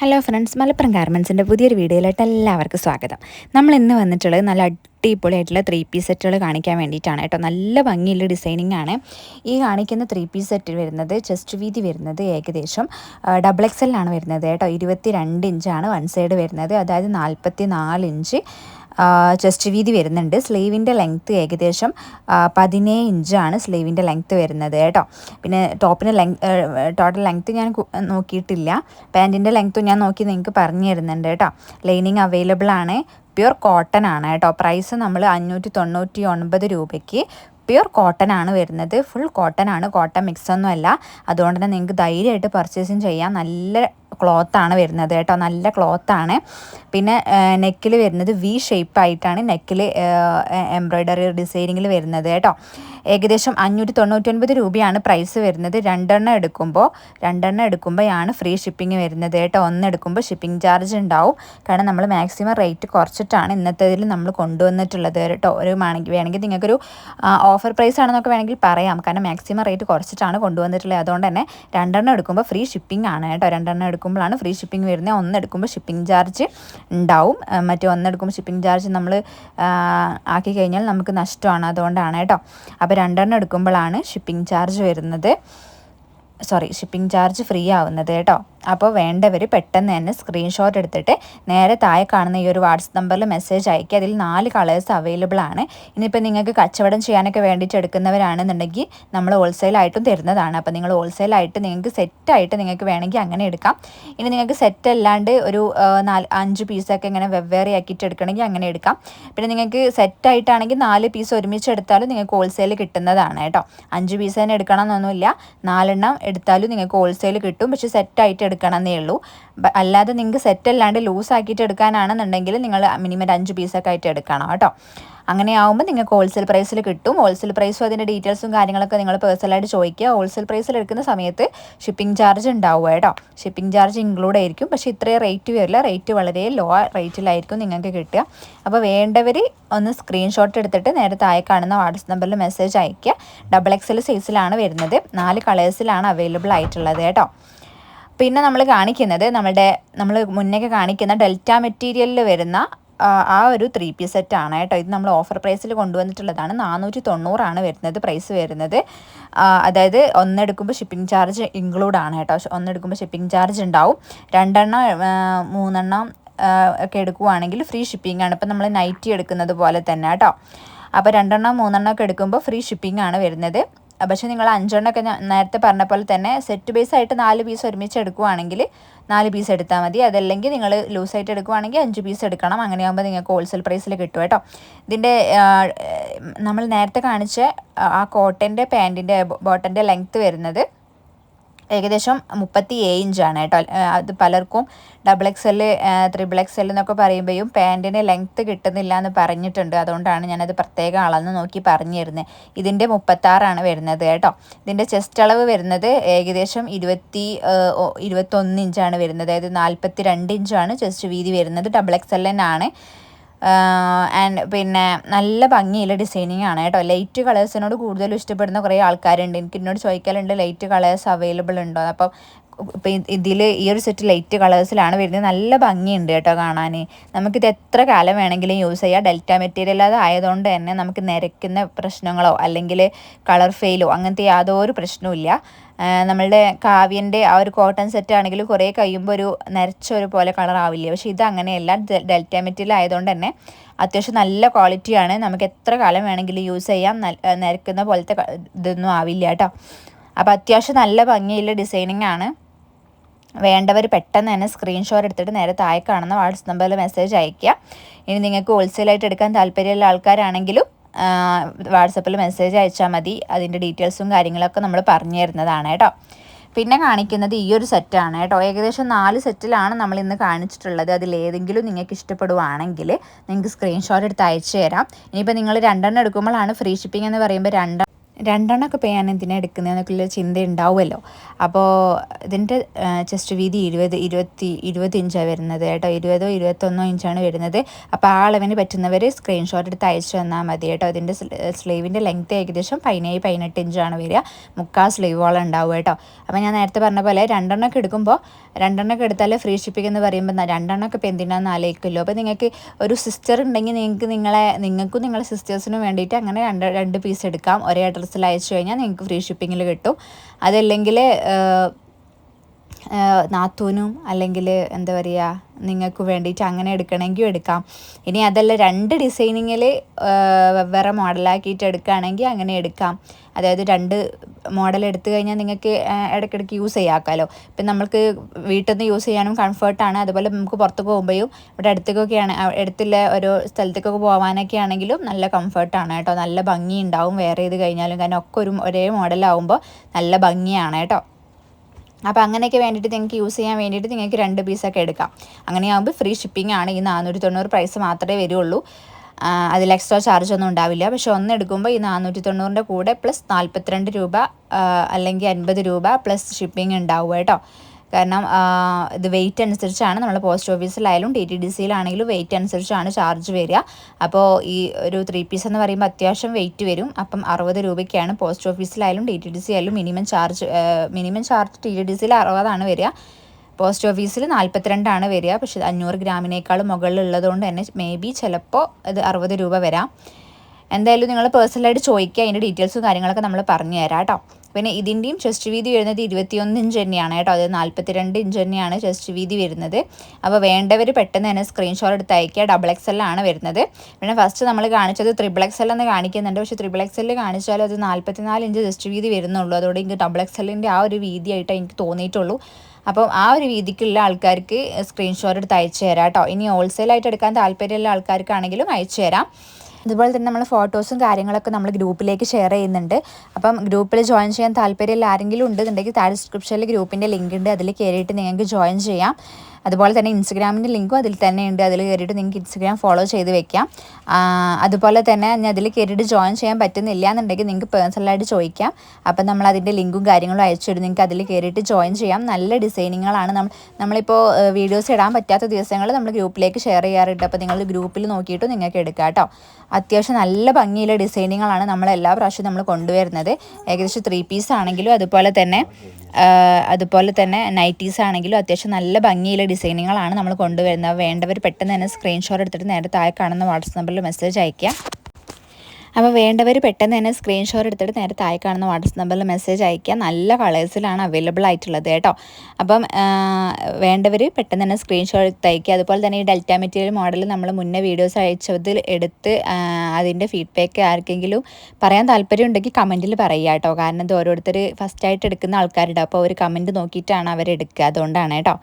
Hello friends Malappuram ഗാർമെൻസിന്റെ പുതിയൊരു വീഡിയോയിലോട്ട് എല്ലാവർക്കും സ്വാഗതം. നമ്മൾ ഇന്ന് വന്നിട്ടുള്ളത് നല്ല അടിപൊളിയായിട്ടുള്ള ത്രീ പീസ് സെറ്റുകൾ കാണിക്കാൻ വേണ്ടിയിട്ടാണ് കേട്ടോ. നല്ല ഭംഗിയുള്ള ഡിസൈനിങ് ആണ്. ഈ കാണിക്കുന്ന ത്രീ പീസ് സെറ്റ് വരുന്നത് ചെസ്റ്റ് വീതി വരുന്നത് ഏകദേശം ഡബിൾ എക്സ് എല്ലാണ് വരുന്നത് കേട്ടോ. ഇരുപത്തി രണ്ട് ഇഞ്ചാണ് വൺ സൈഡ് വരുന്നത്. അതായത് നാൽപ്പത്തി നാല് ഇഞ്ച് ചെസ്റ്റ് വീതി വരുന്നുണ്ട്. സ്ലീവിന്റെ ലെങ്ത്ത് ഏകദേശം പതിനേഴ് ഇഞ്ചാണ് സ്ലീവിന്റെ ലെങ്ത്ത് വരുന്നത് കേട്ടോ. പിന്നെ ടോപ്പിന് ലെങ് ടോട്ടൽ ലെങ്ത്ത് ഞാൻ നോക്കിയിട്ടില്ല. പാന്റിന്റെ ലെങ്ത്തും ഞാൻ നോക്കി നിങ്ങൾക്ക് പറഞ്ഞു തരുന്നുണ്ട് കേട്ടോ. ലൈനിങ് അവൈലബിൾ ആണ്. പ്യുർ കോട്ടൺ ആണ് കേട്ടോ. പ്രൈസ് നമ്മൾ അഞ്ഞൂറ്റി തൊണ്ണൂറ്റി ഒൻപത് രൂപയ്ക്ക് പ്യുർ കോട്ടൺ ആണ് വരുന്നത്. ഫുൾ കോട്ടൺ ആണ്. കോട്ടൺ മിക്സ് ഒന്നും അല്ല അതുകൊണ്ട് തന്നെ നിങ്ങൾക്ക് ധൈര്യമായിട്ട് പർച്ചേസിങ് ചെയ്യാം. നല്ല ക്ലോത്താണ് വരുന്നത് കേട്ടോ. നല്ല ക്ലോത്താണ് പിന്നെ നെക്കിൽ വരുന്നത് വി ഷേപ്പ് ആയിട്ടാണ് നെക്കിൽ എംബ്രോയ്ഡറി ഡിസൈനിങ്ങിൽ വരുന്നത് കേട്ടോ. ഏകദേശം അഞ്ഞൂറ്റി തൊണ്ണൂറ്റൊൻപത് രൂപയാണ് പ്രൈസ് വരുന്നത്. രണ്ടെണ്ണം എടുക്കുമ്പോൾ രണ്ടെണ്ണം എടുക്കുമ്പോഴാണ് ഫ്രീ ഷിപ്പിംഗ് വരുന്നത് കേട്ടോ. ഒന്ന് എടുക്കുമ്പോൾ ഷിപ്പിംഗ് ചാർജ് ഉണ്ടാവും. കാരണം നമ്മൾ മാക്സിമം റേറ്റ് കുറച്ചിട്ടാണ് ഇന്നത്തേതിൽ നമ്മൾ കൊണ്ടുവന്നിട്ടുള്ളത് കേട്ടോ. ഒരു വേണമെങ്കിൽ വേണമെങ്കിൽ നിങ്ങൾക്കൊരു ഓഫർ പ്രൈസ് ആണെന്നൊക്കെ വേണമെങ്കിൽ പറയാം. കാരണം മാക്സിമം റേറ്റ് കുറച്ചിട്ടാണ് കൊണ്ടുവന്നിട്ടുള്ളത്. അതുകൊണ്ട് തന്നെ രണ്ടെണ്ണം എടുക്കുമ്പോൾ ഫ്രീ ഷിപ്പിംഗ് ആണ് കേട്ടോ. രണ്ടെണ്ണം എടുക്കുമ്പോഴാണ് ഫ്രീ ഷിപ്പിംഗ് വരുന്നത്. ഒന്ന് എടുക്കുമ്പോൾ ഷിപ്പിംഗ് ചാർജ് ഉണ്ടാവും. മറ്റേ ഒന്ന് എടുക്കുമ്പോൾ ഷിപ്പിംഗ് ചാർജ് നമ്മൾ ആക്കി കഴിഞ്ഞാൽ നമുക്ക് നഷ്ടമാണ്. അതുകൊണ്ടാണ് കേട്ടോ. അപ്പോൾ രണ്ടെണ്ണം എടുക്കുമ്പോഴാണ് ഷിപ്പിംഗ് ചാർജ് വരുന്നത്. സോറി ഷിപ്പിംഗ് ചാർജ് ഫ്രീ ആവുന്നത് കേട്ടോ. അപ്പോൾ വേണ്ടവർ പെട്ടെന്ന് തന്നെ സ്ക്രീൻഷോട്ട് എടുത്തിട്ട് നേരെ താഴെ കാണുന്ന ഈ ഒരു വാട്സപ്പ് നമ്പറിൽ മെസ്സേജ് അയക്കുക. അതിൽ നാല് കളേഴ്സ് അവൈലബിൾ ആണ്. ഇനിയിപ്പോൾ നിങ്ങൾക്ക് കച്ചവടം ചെയ്യാനൊക്കെ വേണ്ടിയിട്ട് എടുക്കുന്നവരാണെന്നുണ്ടെങ്കിൽ നമ്മൾ ഹോൾസെയിലായിട്ടും തരുന്നതാണ്. അപ്പോൾ നിങ്ങൾ ഹോൾസെയിലായിട്ട് നിങ്ങൾക്ക് സെറ്റായിട്ട് നിങ്ങൾക്ക് വേണമെങ്കിൽ അങ്ങനെ എടുക്കാം. ഇനി നിങ്ങൾക്ക് സെറ്റ് അല്ലാണ്ട് ഒരു നാല് അഞ്ച് പീസൊക്കെ ഇങ്ങനെ വെവ്വേറെ ആക്കിയിട്ട് എടുക്കണമെങ്കിൽ അങ്ങനെ എടുക്കാം. പിന്നെ നിങ്ങൾക്ക് സെറ്റായിട്ടാണെങ്കിൽ നാല് പീസ് ഒരുമിച്ച് എടുത്താലും നിങ്ങൾക്ക് ഹോൾസെയിൽ കിട്ടുന്നതാണ് കേട്ടോ. അഞ്ച് പീസ് തന്നെ എടുക്കണം എന്നൊന്നുമില്ല നാലെണ്ണം എടുത്താലും നിങ്ങൾക്ക് ഹോൾസെയിൽ കിട്ടും. പക്ഷേ സെറ്റായിട്ട് എന്നേ ഉള്ളൂ. അല്ലാതെ നിങ്ങൾക്ക് സെറ്റ് അല്ലാണ്ട് ലൂസ് ആക്കിയിട്ട് എടുക്കാനാണെന്നുണ്ടെങ്കിൽ നിങ്ങൾ മിനിമം അഞ്ച് പീസൊക്കെ ആയിട്ട് എടുക്കണം കേട്ടോ. അങ്ങനെ ആകുമ്പോൾ നിങ്ങൾക്ക് ഹോൾസെയിൽ പ്രൈസിൽ കിട്ടും. ഹോൾസെയിൽ പ്രൈസും അതിന്റെ ഡീറ്റെയിൽസും കാര്യങ്ങളൊക്കെ നിങ്ങൾ പേഴ്സണലായിട്ട് ചോദിക്കുക. ഹോൾസെയിൽ പ്രൈസിൽ എടുക്കുന്ന സമയത്ത് ഷിപ്പിംഗ് ചാർജ് ഉണ്ടാവുക കേട്ടോ. ഷിപ്പിംഗ് ചാർജ് ഇൻക്ലൂഡ് ആയിരിക്കും. പക്ഷേ ഇത്രയും റേറ്റ് വരില്ല. റേറ്റ് വളരെ ലോ റേറ്റിലായിരിക്കും നിങ്ങൾക്ക് കിട്ടുക. അപ്പോൾ വേണ്ടവർ ഒന്ന് സ്ക്രീൻഷോട്ട് എടുത്തിട്ട് നേരെ താഴെ കാണുന്ന വാട്സപ്പ് നമ്പറിൽ മെസ്സേജ് അയയ്ക്കുക. ഡബിൾ എക്സൽ സൈസിലാണ് വരുന്നത്. നാല് കളേഴ്സിലാണ് അവൈലബിൾ ആയിട്ടുള്ളത് കേട്ടോ. പിന്നെ നമ്മൾ കാണിക്കുന്നത് നമ്മുടെ നമ്മൾ മുന്നേക്ക് കാണിക്കുന്ന ഡെൽറ്റ മെറ്റീരിയലിൽ വരുന്ന ആ ഒരു ത്രീ സെറ്റ് ആണ് കേട്ടോ. ഇത് നമ്മൾ ഓഫർ പ്രൈസിൽ കൊണ്ടുവന്നിട്ടുള്ളതാണ്. നാനൂറ്റി തൊണ്ണൂറാണ് വരുന്നത് പ്രൈസ് വരുന്നത്. അതായത് ഒന്നെടുക്കുമ്പോൾ ഷിപ്പിംഗ് ചാർജ് ഇൻക്ലൂഡ് ആണ് കേട്ടോ. ഒന്നെടുക്കുമ്പോൾ ഷിപ്പിംഗ് ചാർജ് ഉണ്ടാവും. രണ്ടെണ്ണം മൂന്നെണ്ണം ഒക്കെ എടുക്കുവാണെങ്കിൽ ഫ്രീ ഷിപ്പിംഗ് ആണ്. ഇപ്പം നമ്മൾ നൈറ്റി എടുക്കുന്നത് പോലെ തന്നെ കേട്ടോ. അപ്പോൾ രണ്ടെണ്ണം മൂന്നെണ്ണം ഒക്കെ എടുക്കുമ്പോൾ ഫ്രീ ഷിപ്പിംഗ് ആണ് വരുന്നത്. പക്ഷേ നിങ്ങൾ അഞ്ചെണ്ണമൊക്കെ നേരത്തെ പറഞ്ഞ പോലെ തന്നെ സെറ്റ് ബേസ് ആയിട്ട് നാല് പീസ് ഒരുമിച്ച് എടുക്കുവാണെങ്കിൽ നാല് പീസ് എടുത്താൽ മതി. അതല്ലെങ്കിൽ നിങ്ങൾ ലൂസായിട്ട് എടുക്കുവാണെങ്കിൽ അഞ്ച് പീസ് എടുക്കണം. അങ്ങനെയാകുമ്പോൾ നിങ്ങൾക്ക് ഹോൾസെയിൽ പ്രൈസിൽ കിട്ടും കേട്ടോ. ഇതിന്റെ നമ്മൾ നേരത്തെ കാണിച്ച ആ കോട്ടന്റെ പാന്റിന്റെ ബോട്ടന്റെ ലെങ്ത്ത് വരുന്നത് ഏകദേശം മുപ്പത്തി ഏഴ് ഇഞ്ചാണ് കേട്ടോ. അത് പലർക്കും double X L triple X L എന്നൊക്കെ പറയുമ്പോഴും പാന്റിന് ലെങ്ത്ത് കിട്ടുന്നില്ല എന്ന് പറഞ്ഞിട്ടുണ്ട്. അതുകൊണ്ടാണ് ഞാനത് പ്രത്യേകം അളന്ന് നോക്കി പറഞ്ഞു തരുന്നത് ഇതിന്റെ മുപ്പത്താറാണ് വരുന്നത് കേട്ടോ. ഇതിന്റെ ചെസ്റ്റ് അളവ് വരുന്നത് ഏകദേശം ഇരുപത്തി ഇരുപത്തൊന്ന് ഇഞ്ചാണ് വരുന്നത്. അതായത് നാൽപ്പത്തി രണ്ട് ഇഞ്ചാണ് ചെസ്റ്റ് വീതി വരുന്നത്. ഡബിൾ എക്സ് ആണ് ആൻഡ് പിന്നെ നല്ല ഭംഗിയുള്ള ഡിസൈനിങ് ആണ് കേട്ടോ. ലൈറ്റ് കളേഴ്സിനോട് കൂടുതലും ഇഷ്ടപ്പെടുന്ന കുറേ ആൾക്കാരുണ്ട്. എനിക്ക് എന്നോട് ചോദിക്കലുണ്ട് ലൈറ്റ് കളേഴ്സ് അവൈലബിൾ ഉണ്ടോ? അപ്പം ഇപ്പം ഇതിൽ ഈ ഒരു സെറ്റ് ലൈറ്റ് കളേഴ്സിലാണ് വരുന്നത്. നല്ല ഭംഗിയുണ്ട് കേട്ടോ കാണാൻ നമുക്കിത് എത്ര കാലം വേണമെങ്കിലും യൂസ് ചെയ്യാം. ഡെൽറ്റ മെറ്റീരിയൽ അത് ആയതുകൊണ്ട് തന്നെ നമുക്ക് നിരക്കുന്ന പ്രശ്നങ്ങളോ അല്ലെങ്കിൽ കളർ ഫെയിലോ അങ്ങനത്തെ യാതൊരു പ്രശ്നവും നമ്മളുടെ കാവ്യന്റെ ആ ഒരു കോട്ടൺ സെറ്റ് ആണെങ്കിൽ കുറേ കഴിയുമ്പോൾ ഒരു നരച്ച ഒരു പോലെ കളർ ആവില്ല? പക്ഷേ ഇത് അങ്ങനെയല്ല. ഡെൽറ്റ മെറ്റീരിയൽ ആയതുകൊണ്ട് തന്നെ അത്യാവശ്യം നല്ല ക്വാളിറ്റിയാണ് നമുക്ക് എത്ര കാലം വേണമെങ്കിലും യൂസ് ചെയ്യാം. നിരക്കുന്ന പോലത്തെ ഇതൊന്നും ആവില്ല കേട്ടോ. അപ്പോൾ അത്യാവശ്യം നല്ല ഭംഗിയുള്ള ഡിസൈനിങ് ആണ്. വേണ്ടവർ പെട്ടെന്ന് തന്നെ സ്ക്രീൻഷോട്ട് എടുത്തിട്ട് നേരെ താഴെ കാണുന്ന വാട്സപ്പ് നമ്പറിൽ മെസ്സേജ് അയയ്ക്കുക. ഇനി നിങ്ങൾക്ക് ഹോൾസെയിലായിട്ട് എടുക്കാൻ താല്പര്യമുള്ള ആൾക്കാരാണെങ്കിലും വാട്സപ്പിൽ മെസ്സേജ് അയച്ചാൽ മതി. അതിന്റെ ഡീറ്റെയിൽസും കാര്യങ്ങളൊക്കെ നമ്മൾ പറഞ്ഞു തരുന്നതാണ് കേട്ടോ. പിന്നെ കാണിക്കുന്നത് ഈ ഒരു സെറ്റാണ് കേട്ടോ. ഏകദേശം നാല് സെറ്റിലാണ് നമ്മൾ ഇന്ന് കാണിച്ചിട്ടുള്ളത്. അതിൽ ഏതെങ്കിലും നിങ്ങൾക്ക് ഇഷ്ടപ്പെടുവാണെങ്കിൽ നിങ്ങൾക്ക് സ്ക്രീൻഷോട്ട് എടുത്ത് അയച്ചു തരാം. ഇനിയിപ്പോൾ നിങ്ങൾ രണ്ടെണ്ണം എടുക്കുമ്പോഴാണ് ഫ്രീ ഷിപ്പിംഗ് എന്ന് പറയുമ്പോൾ രണ്ട് രണ്ടെണ്ണമൊക്കെ ഇപ്പോൾ ഞാൻ എന്തിനാണ് എടുക്കുന്നതെന്നൊക്കെയുള്ള ചിന്ത ഉണ്ടാവുമല്ലോ. അപ്പോൾ ഇതിന്റെ ചെസ്റ്റ് വീതി ഇരുപത് ഇരുപത്തി ഇരുപത് ഇഞ്ചാണ് വരുന്നത് കേട്ടോ. ഇരുപതോ ഇരുപത്തൊന്നോ ഇഞ്ചാണ് വരുന്നത്. അപ്പോൾ ആ അളവിന് പറ്റുന്നവർ സ്ക്രീൻഷോട്ട് എടുത്ത് അയച്ചു തന്നാൽ മതി കേട്ടോ. ഇതിന്റെ സ്ലീവിന്റെ ലെങ്ത് ഏകദേശം പതിനേഴ് പതിനെട്ട് ഇഞ്ചാണ് വരിക. മുക്കാൽ സ്ലീവോളം ഉണ്ടാവും കേട്ടോ. അപ്പോൾ ഞാൻ നേരത്തെ പറഞ്ഞ പോലെ രണ്ടെണ്ണമൊക്കെ എടുക്കുമ്പോൾ രണ്ടെണ്ണമൊക്കെ എടുത്താൽ ഫ്രീ ഷിപ്പിംഗ് എന്ന് പറയുമ്പോൾ രണ്ടെണ്ണമൊക്കെ ഇപ്പോൾ എന്തിനാണെന്ന് ആലോചിക്കുമല്ലോ. അപ്പോൾ നിങ്ങൾക്ക് ഒരു സിസ്റ്റർ ഉണ്ടെങ്കിൽ നിങ്ങൾക്ക് നിങ്ങളെ നിങ്ങൾക്കും നിങ്ങളുടെ സിസ്റ്റേഴ്സിനും വേണ്ടിയിട്ട് അങ്ങനെ രണ്ട് രണ്ട് പീസ് എടുക്കാം. ഒരേ അഡ്രസ്സിൽ അയച്ചു കഴിഞ്ഞാൽ നിങ്ങൾക്ക് ഫ്രീ ഷിപ്പിങ്ങിൽ കിട്ടും. അതല്ലെങ്കിൽ നാത്തൂനും അല്ലെങ്കിൽ എന്താ പറയുക നിങ്ങൾക്ക് വേണ്ടിയിട്ട് അങ്ങനെ എടുക്കണമെങ്കിൽ എടുക്കാം. ഇനി അതല്ല രണ്ട് ഡിസൈനിങ്ങിൽ വെവ്വേറെ മോഡലാക്കിയിട്ട് എടുക്കുകയാണെങ്കിൽ അങ്ങനെ എടുക്കാം. അതായത് രണ്ട് മോഡൽ എടുത്തു കഴിഞ്ഞാൽ നിങ്ങൾക്ക് ഇടയ്ക്കിടയ്ക്ക് യൂസ് ചെയ്യാക്കാമല്ലോ ഇപ്പം നമ്മൾക്ക് വീട്ടിൽ നിന്ന് യൂസ് ചെയ്യാനും കംഫർട്ടാണ് അതുപോലെ നമുക്ക് പുറത്ത് പോകുമ്പോഴും ഇവിടെ അടുത്തേക്കൊക്കെയാണ് അടുത്തുള്ള ഓരോ സ്ഥലത്തേക്കൊക്കെ പോകാനൊക്കെ ആണെങ്കിലും നല്ല കംഫർട്ടാണ് കേട്ടോ. നല്ല ഭംഗി ഉണ്ടാവും വേറെ ചെയ്ത് കഴിഞ്ഞാലും. കാരണം ഒക്കെ ഒരു ഒരേ മോഡലാവുമ്പോൾ നല്ല ഭംഗിയാണ് കേട്ടോ. അപ്പോൾ അങ്ങനെയൊക്കെ വേണ്ടിയിട്ട് നിങ്ങൾക്ക് യൂസ് ചെയ്യാൻ വേണ്ടിയിട്ട് നിങ്ങൾക്ക് രണ്ട് പീസൊക്കെ എടുക്കാം. അങ്ങനെയാകുമ്പോൾ ഫ്രീ ഷിപ്പിംഗ് ആണ് ഈ നാനൂറ്റി തൊണ്ണൂറ് പ്രൈസ് മാത്രമേ വരുള്ളൂ. അതിൽ എക്സ്ട്രാ ചാർജ് ഒന്നും ഉണ്ടാവില്ല. പക്ഷെ ഒന്ന് എടുക്കുമ്പോൾ ഈ നാനൂറ്റി തൊണ്ണൂറിന്റെ കൂടെ പ്ലസ് നാൽപ്പത്തിരണ്ട് രൂപ അല്ലെങ്കിൽ അൻപത് രൂപ പ്ലസ് ഷിപ്പിംഗ് ഉണ്ടാവും കേട്ടോ. കാരണം ഇത് വെയിറ്റ് അനുസരിച്ചാണ് നമ്മൾ പോസ്റ്റ് ഓഫീസിലായാലും ടി ടി ഡി സിയിലാണെങ്കിലും വെയിറ്റ് അനുസരിച്ചാണ് ചാർജ് വരിക. അപ്പോൾ ഈ ഒരു ത്രീ പീസ് എന്ന് പറയുമ്പോൾ അത്യാവശ്യം വെയിറ്റ് വരും. അപ്പം അറുപത് രൂപയ്ക്കാണ് പോസ്റ്റ് ഓഫീസിലായാലും ടി ടി ഡി സി ആയാലും minimum charge minimum charge T T D സിയിൽ അറുപതാണ് വരിക. പോസ്റ്റ് ഓഫീസിൽ നാൽപ്പത്തിരണ്ടാണ് വരിക. പക്ഷേ അഞ്ഞൂറ് ഗ്രാമിനേക്കാളും മുകളിലുള്ളതുകൊണ്ട് തന്നെ മേ ബി ചിലപ്പോൾ ഇത് അറുപത് രൂപ വരാം. എന്തായാലും നിങ്ങൾ പേഴ്സണലായിട്ട് ചോദിക്കുക. അതിന്റെ ഡീറ്റെയിൽസും കാര്യങ്ങളൊക്കെ നമ്മൾ പറഞ്ഞു തരാം കേട്ടോ. പിന്നെ ഇതിന്റെയും ചെസ്റ്റ് വീതി വരുന്നത് ഇരുപത്തിയൊന്ന് ഇഞ്ച് തന്നെയാണ് കേട്ടോ. അത് നാൽപ്പത്തിരണ്ട് ഇഞ്ച് തന്നെയാണ് ചെസ്റ്റ് വീതി വരുന്നത്. അപ്പോൾ വേണ്ടവർ പെട്ടെന്ന് തന്നെ സ്ക്രീൻഷോട്ട് എടുത്ത് അയക്കുക ഡബിൾ എക്സ് ആണ് വരുന്നത്. പിന്നെ ഫസ്റ്റ് നമ്മൾ കാണിച്ചത് ത്രിബിൾ എക്സ് എൽ എന്ന് കാണിക്കുന്നുണ്ട്. പക്ഷേ ത്രിബിൾ എക്സ് എല്ലിൽ കാണിച്ചാലും അത് നാൽപ്പത്തിനാല് ഇഞ്ച് ചെസ്റ്റ് വീതി വരുന്നുള്ളൂ. അതോടെ എനിക്ക് ഡബിൾ എക്സ് എല്ലിന്റെ ആ ഒരു വീതിയായിട്ട് എനിക്ക് തോന്നിയിട്ടുള്ളൂ. അപ്പം ആ ഒരു വീതിക്കുള്ള ആൾക്കാർക്ക് സ്ക്രീൻഷോട്ട് എടുത്ത് അയച്ചു തരാം കേട്ടോ. ഇനി ഹോൾസെയിലായിട്ട് എടുക്കാൻ താല്പര്യമുള്ള ആൾക്കാർക്കാണെങ്കിലും അയച്ചു തരാം അതുപോലെ തന്നെ നമ്മൾ ഫോട്ടോസും കാര്യങ്ങളൊക്കെ നമ്മൾ ഗ്രൂപ്പിലേക്ക് ഷെയർ ചെയ്യുന്നുണ്ട്. അപ്പം ഗ്രൂപ്പിൽ ജോയിൻ ചെയ്യാൻ താല്പര്യമില്ല ആരെങ്കിലും ഉണ്ടെന്നുണ്ടെങ്കിൽ താഴെ ഡിസ്ക്രിപ്ഷനിൽ ഗ്രൂപ്പിന്റെ ലിങ്ക് ഉണ്ട്. അതിൽ കയറിയിട്ട് നിങ്ങൾക്ക് ജോയിൻ ചെയ്യാം. അതുപോലെ തന്നെ ഇൻസ്റ്റഗ്രാമിന്റെ ലിങ്കും അതിൽ തന്നെ ഉണ്ട്. അതിൽ കയറിയിട്ട് നിങ്ങൾക്ക് ഇൻസ്റ്റഗ്രാം ഫോളോ ചെയ്ത് വെക്കാം. അതുപോലെ തന്നെ ഞാൻ അതിൽ കയറിയിട്ട് ജോയിൻ ചെയ്യാൻ പറ്റുന്നില്ല എന്നുണ്ടെങ്കിൽ നിങ്ങൾക്ക് പേഴ്സണലായിട്ട് ചോദിക്കാം. അപ്പം നമ്മൾ അതിന്റെ ലിങ്കും കാര്യങ്ങളും അയച്ചു തരും. നിങ്ങൾക്ക് അതിൽ കയറിയിട്ട് ജോയിൻ ചെയ്യാം. നല്ല ഡിസൈനിങ്ങുകളാണ്. നമ്മൾ നമ്മളിപ്പോൾ വീഡിയോസ് ഇടാൻ പറ്റാത്ത ദിവസങ്ങൾ നമ്മൾ ഗ്രൂപ്പിലേക്ക് ഷെയർ ചെയ്യാറുണ്ട്. അപ്പോൾ നിങ്ങൾ ഗ്രൂപ്പിൽ നോക്കിയിട്ട് നിങ്ങൾക്ക് എടുക്കാം കേട്ടോ. അത്യാവശ്യം നല്ല ഭംഗിയുള്ള ഡിസൈനിങ്ങുകളാണ് നമ്മൾ എല്ലാ പ്രാവശ്യവും നമ്മൾ കൊണ്ടുവരുന്നത്. ഏകദേശം ത്രീ പീസ് ആണെങ്കിലും അതുപോലെ തന്നെ അതുപോലെ തന്നെ നൈറ്റീസ് ആണെങ്കിലും അത്യാവശ്യം നല്ല ഭംഗിയുള്ള ഡിസൈനുകളാണ് നമ്മൾ കൊണ്ടുവരുന്നത്. വേണ്ടവർ പെട്ടെന്ന് തന്നെ സ്ക്രീൻഷോട്ട് എടുത്തിട്ട് നേരെ താഴെ കാണുന്ന വാട്സപ്പ് നമ്പറിൽ മെസ്സേജ് അയയ്ക്കുക. അപ്പോൾ വേണ്ടവർ പെട്ടെന്ന് തന്നെ സ്ക്രീൻഷോട്ട് എടുത്തിട്ട് നേരെ താഴെ കാണുന്ന വാട്സപ്പ് നമ്പറിൽ മെസ്സേജ് അയയ്ക്കുക. നല്ല കളേഴ്സിലാണ് അവൈലബിൾ ആയിട്ടുള്ളത് കേട്ടോ. അപ്പം വേണ്ടവർ പെട്ടെന്ന് തന്നെ സ്ക്രീൻഷോട്ട് എടുത്ത് അയക്കുക അതുപോലെ തന്നെ ഈ ഡെൽറ്റ മെറ്റീരിയൽ മോഡൽ നമ്മൾ മുന്നേ വീഡിയോസ് അയച്ചതിൽ എടുത്ത് അതിന്റെ ഫീഡ്ബാക്ക് ആർക്കെങ്കിലും പറയാൻ താല്പര്യം ഉണ്ടെങ്കിൽ കമന്റിൽ പറയുക കേട്ടോ. കാരണം ഇത് ഓരോരുത്തർ ഫസ്റ്റായിട്ട് എടുക്കുന്ന ആൾക്കാരുണ്ട്. അപ്പോൾ ഒരു കമന്റ് നോക്കിയിട്ടാണ് അവരെടുക്കുക. അതുകൊണ്ടാണ് കേട്ടോ.